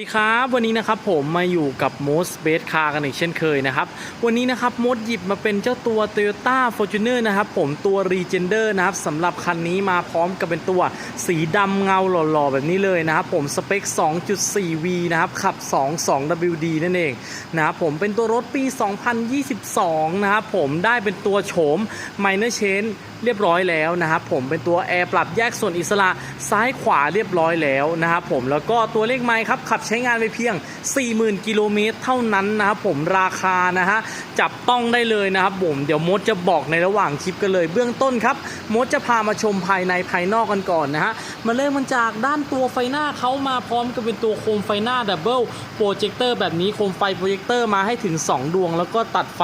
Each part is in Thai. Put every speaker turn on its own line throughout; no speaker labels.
สวัสดีครับวันนี้นะครับผมมาอยู่กับมดเบสคากันอีกเช่นเคยนะครับวันนี้นะครับมดหยิบมาเป็นเจ้าตัว Toyota Fortuner นะครับผมตัว Regender นะครับสำหรับคันนี้มาพร้อมกับเป็นตัวสีดำเงาหล่อๆ แบบนี้เลยนะครับผมสเปค 2.4V นะครับขับ 22WD นั่นเองนะครับผมเป็นตัวรถปี 2022 นะครับผมได้เป็นตัวโฉม Minor Change เรียบร้อยแล้วนะครับผมเป็นตัวแอร์ปรับแยกส่วนอิสระซ้ายขวาเรียบร้อยแล้วนะครับผมแล้วก็ตัวเลขไม้ครับขับใช้งานไปเพียง 40,000 กิโลเมตรเท่านั้นนะครับผมราคานะฮะจับต้องได้เลยนะครับผมเดี๋ยวมดจะบอกในระหว่างคลิปกันเลย เบื้องต้นครับมดจะพามาชมภายในภายนอกกันก่อนนะฮะมาเริ่มมันจากด้านตัวไฟหน้าเขามาพร้อมกับเป็นตัวโคมไฟหน้าดับเบิลโปรเจคเตอร์แบบนี้โคมไฟโปรเจคเตอร์มาให้ถึง 2 ดวง แล้วก็ตัดไฟ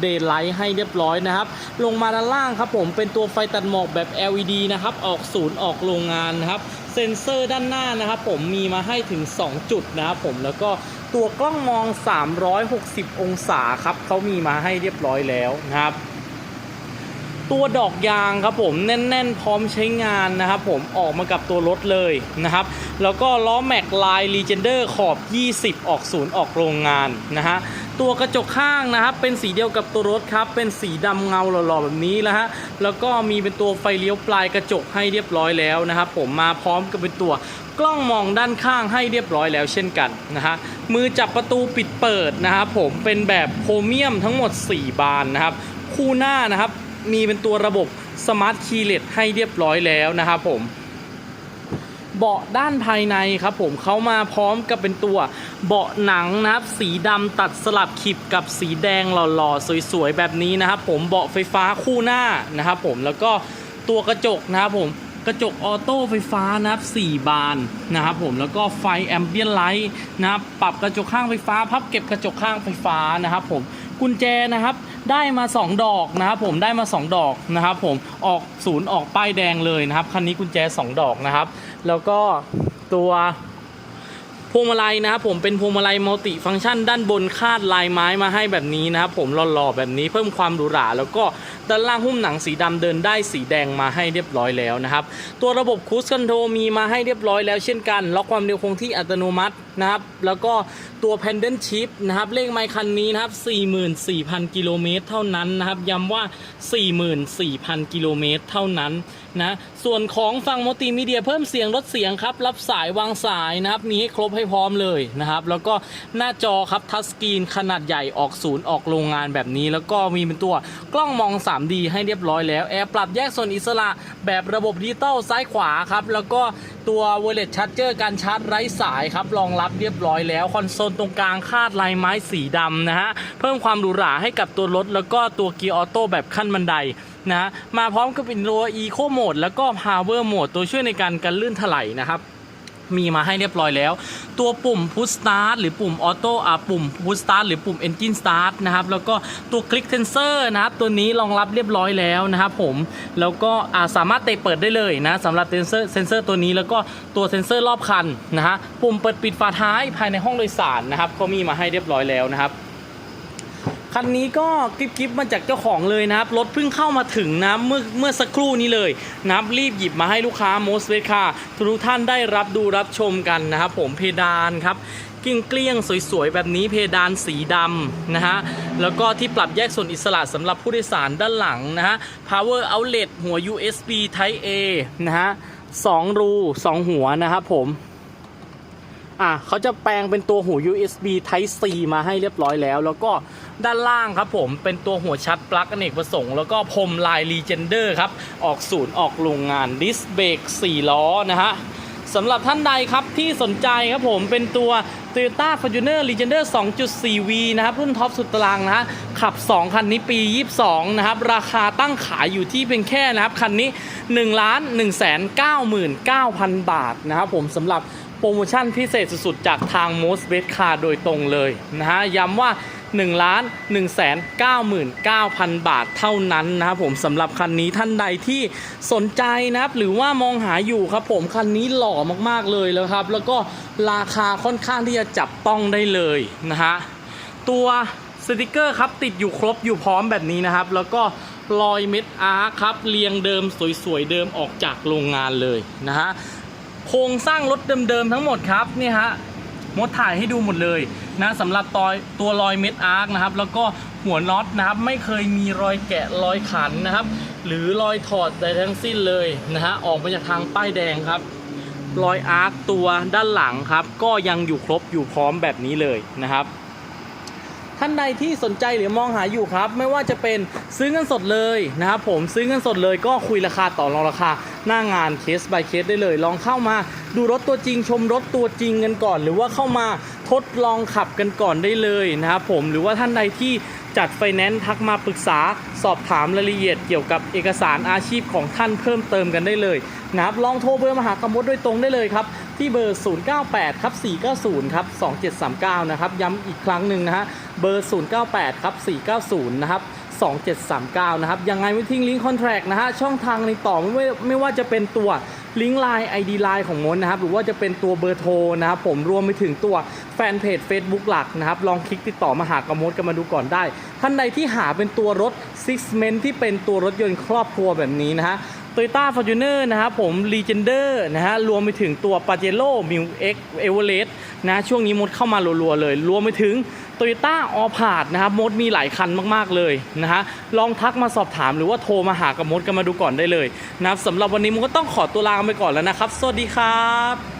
เดย์ไลท์ให้เรียบร้อยนะครับลงมาด้านล่างครับผมเป็นตัวัวไฟตัดหมอกแบบ LED นะครับ ออกศูนย์ออกโรงงานนะครับ เซ็นเซอร์ด้านหน้านะครับผมมีมาให้ถึง 2 จุดนะครับผมแล้วก็ตัวกล้องมอง 360 องศาครับเขามีมาให้เรียบร้อยแล้วนะครับ ตัวดอกยางครับผมแน่น ๆ พร้อมใช้งานนะครับผมออกมากับตัวรถเลยนะครับ แล้วก็ล้อแม็กลายรีเจนเดอร์ขอบ 20 ออกศูนย์ออกโรงงานนะฮะ ตัวกระจกข้างนะครับ เป็นสีเดียวกับตัวรถครับ เป็นสีดำเงาหล่อๆแบบนี้แล้วฮะ แล้วก็มีเป็นตัวไฟเลี้ยวปลายกระจกให้เรียบร้อยแล้วนะครับผมมาพร้อมกับเป็นตัวกล้องมองด้านข้างให้เรียบร้อยแล้วเช่นกันนะฮะ มือจับประตูปิดเปิดนะครับผมเป็นแบบโพรเมียมทั้งหมด 4 บานนะครับ คู่หน้านะครับมีเป็นตัวระบบสมาร์ทคีย์เลสให้เรียบร้อยแล้วนะครับผม เบาะด้านภายในครับผมเขามาพร้อมกับเป็นตัวเบาะหนังนะครับ สีดำตัดสลับขีบกับสีแดงหล่อๆ สวยๆ แบบนี้นะครับผมเบาะไฟฟ้าคู่หน้านะครับผมแล้วก็ตัวกระจกนะครับผมกระจกออโต้ไฟฟ้านะครับ4บานนะครับผมแล้วก็ไฟแอมเบียนไลท์นะครับปรับกระจกข้างไฟฟ้า พับเก็บกระจกข้างไฟฟ้านะครับผมกุญแจนะครับได้มา 2 ดอกนะครับผมได้มา 2 ดอกนะครับผมออกศูนย์ออกป้ายแดงเลยนะครับคันนี้กุญแจ 2 ดอกนะครับ แล้วก็ตัวพวงมาลัยนะครับผมเป็นพวงมาลัยมัลติฟังก์ชัน ด้านบนคาดลายไม้มาให้แบบนี้นะครับผมหล่อๆแบบนี้เพิ่มความหรูหราแล้วก็ด้านล่างหุ้มหนังสีดำเดินได้สีแดงมาให้เรียบร้อยแล้วนะครับตัวระบบคูสคอนโทรมีมาให้เรียบร้อยแล้วเช่นกัน ล็อกความเร็วคงที่อัตโนมัตินะครับแล้วก็ตัว pendant shift นะครับเลขไมค์คันนี้นะครับ44,000 กิโลเมตรเท่านั้นนะครับย้ำว่า 44,000 กิโลเมตรเท่านั้น นะ ส่วนของฟังมัลติมีเดียเพิ่มเสียงลดเสียงครับ รับสายวางสายนะครับ มีให้ครบให้พร้อมเลยนะครับ แล้วก็หน้าจอครับทัชสกรีนขนาดใหญ่ออกศูนย์ออกโรงงานแบบนี้ แล้วก็มีเป็นตัวกล้องมอง 3D ให้เรียบร้อยแล้ว แอร์ปรับแยกส่วนอิสระแบบระบบดิจิตอลซ้ายขวาครับ แล้วก็ตัว Wireless Charger การชาร์จไร้สายครับ รองรับเรียบร้อยแล้ว คอนโซลตรงกลางคาดลายไม้สีดำนะฮะ เพิ่มความหรูหราให้กับตัวรถ แล้วก็ตัวเกียร์ออโต้แบบขั้นบันได นะมาพร้อมกับเป็นตัว Eco Mode แล้วก็ Power Mode ตัวช่วยในการกันลื่นถลายนะครับมีมาให้เรียบร้อยแล้ว ตัวปุ่ม Push Start หรือปุ่ม Auto อ่าปุ่ม Push Start หรือปุ่ม Engine Start นะครับ แล้วก็ตัว Click Sensor นะครับ ตัวนี้รองรับเรียบร้อยแล้วนะครับผม แล้วก็อ่าสามารถเตะเปิดได้เลยนะสำหรับเซนเซอร์เซนเซอร์ตัวนี้แล้วก็ตัวเซนเซอร์รอบคันนะฮะ ปุ่มเปิดปิดฝาท้ายภายในห้องโดยสารนะครับ ก็มีมาให้เรียบร้อยแล้วนะครับ คันนี้ก็กริบๆมาจากเจ้าของเลยนะครับ รถเพิ่งเข้ามาถึงนะเมื่อเมื่อสักครู่นี้เลยนะครับรีบหยิบมาให้ลูกค้าโมสเวคาทุกท่านได้รับดูรับชมกันนะครับผมเพดานครับกิ้งเกลี้ยงสวยๆ แบบนี้เพดานสีดำนะฮะ แล้วก็ที่ปรับแยกส่วนอิสระสำหรับผู้โดยสารด้านหลังนะฮะ power outlet หัว USB Type A นะฮะสองรูสองหัวนะครับผม อะเขาจะแปลงเป็นตัวหู USB Type C มาให้เรียบร้อยแล้ว แล้วก็ ด้านล่างครับผมเป็นตัวหัวชัดปลั๊กอเนกประสงค์แล้วก็พรมลาย Legender ครับ ออกศูนย์ออกโรงงานดิสเบรก4 ล้อนะฮะสำหรับท่านใดครับที่สนใจครับผมเป็นตัว Toyota Fortuner Legender 2.4V นะครับ รุ่นท็อปสุดตารางนะฮะขับ 2 คันนี้ปี 22 นะครับ ราคาตั้งขายอยู่ที่เพียงแค่นะครับ คันนี้1ล้าน1 9 9 0 0 0 บาทนะครับผมสำหรับโปรโมชั่นพิเศษสุดๆ จากทาง Most b e t Car โดยตรงเลยนะฮะย้ำว่า 1ล้าน1แสน99,000 บาทเท่านั้นนะครับผมสำหรับคันนี้ท่านใดที่สนใจนะครับ หรือว่ามองหาอยู่ครับผมคันนี้หล่อมากๆเลยแล้วครับ แล้วก็ราคาค่อนข้างที่จะจับต้องได้เลยนะฮะตัวสติกเกอร์ครับติดอยู่ครบอยู่พร้อมแบบนี้นะครับ แล้วก็รอยเม็ดอาร์คครับเรียงเดิมสวยๆเดิมออกจากโรงงานเลยนะฮะโครงสร้างรถเดิมๆทั้งหมดครับนี่ฮะมดถ่ายให้ดูหมดเลย นะสำหรับตัวตัวรอยเม็ดอาร์คนะครับ แล้วก็หัวน็อตนะครับ ไม่เคยมีรอยแกะรอยขันนะครับ หรือรอยถอดใดทั้งสิ้นเลยนะฮะออกมาจากทางป้ายแดงครับรอยอาร์คตัวด้านหลังครับ ก็ยังอยู่ครบอยู่พร้อมแบบนี้เลยนะครับท่านใดที่สนใจหรือมองหาอยู่ครับ ไม่ว่าจะเป็นซื้อเงินสดเลยนะครับผมซื้อเงินสดเลยก็คุยราคาต่อรองราคา หน้างานเคส by เคสได้เลย ลองเข้ามาดูรถตัวจริงชมรถตัวจริงกันก่อน หรือว่าเข้ามา ทดลองขับกันก่อนได้เลยนะครับผมหรือว่าท่านใดที่จัดไฟแนนซ์ทักมาปรึกษาสอบถามรายละเอียดเกี่ยวกับเอกสารอาชีพของท่านเพิ่มเติมกันได้เลยนะครับลองโทรเบอร์มาหากำมดโดยตรงได้เลยครับ ที่เบอร์ 098ครับ490ครับ2739นะครับย้ำอีกครั้งหนึ่งนะฮะเบอร์ 098ครับ490นะครับ2739นะครับยังไงไม่ทิ้งลิงก์คอนแทรคนะฮะช่องทางในต่อไม่ว่าไม่ว่าจะเป็นตัว ลิงก์ไลน์ ID ไลน์ของมดนะครับหรือว่าจะเป็นตัวเบอร์โทรนะครับผมรวมไปถึงตัวแฟนเพจ Facebook หลักนะครับลองคลิกติดต่อมาหากระมดกันมาดูก่อนได้ ท่านใดที่หาเป็นตัวรถ Six Men ที่เป็นตัวรถยนต์ครอบครัวแบบนี้นะฮะ t o y ต้าฟอร์จูเนอร์นะครับผมลีเจนเดอร์นะฮะรวมไปถึงตัวปาเจโร่มิวเอ็กเอเวอเรสต์นะช่วงนี้มดเข้ามารัวๆเลย รวมไปถึง Toyota All p a r t นะครับมดมีหลายคันมากๆเลยนะฮะลองทักมาสอบถามหรือว่าโทรมาหากับมดกันมาดูก่อนได้เลยนะครับสำหรับวันนี้มดก็ต้องขอตัวลาไปก่อนแล้วนะครับ สวัสดีครับ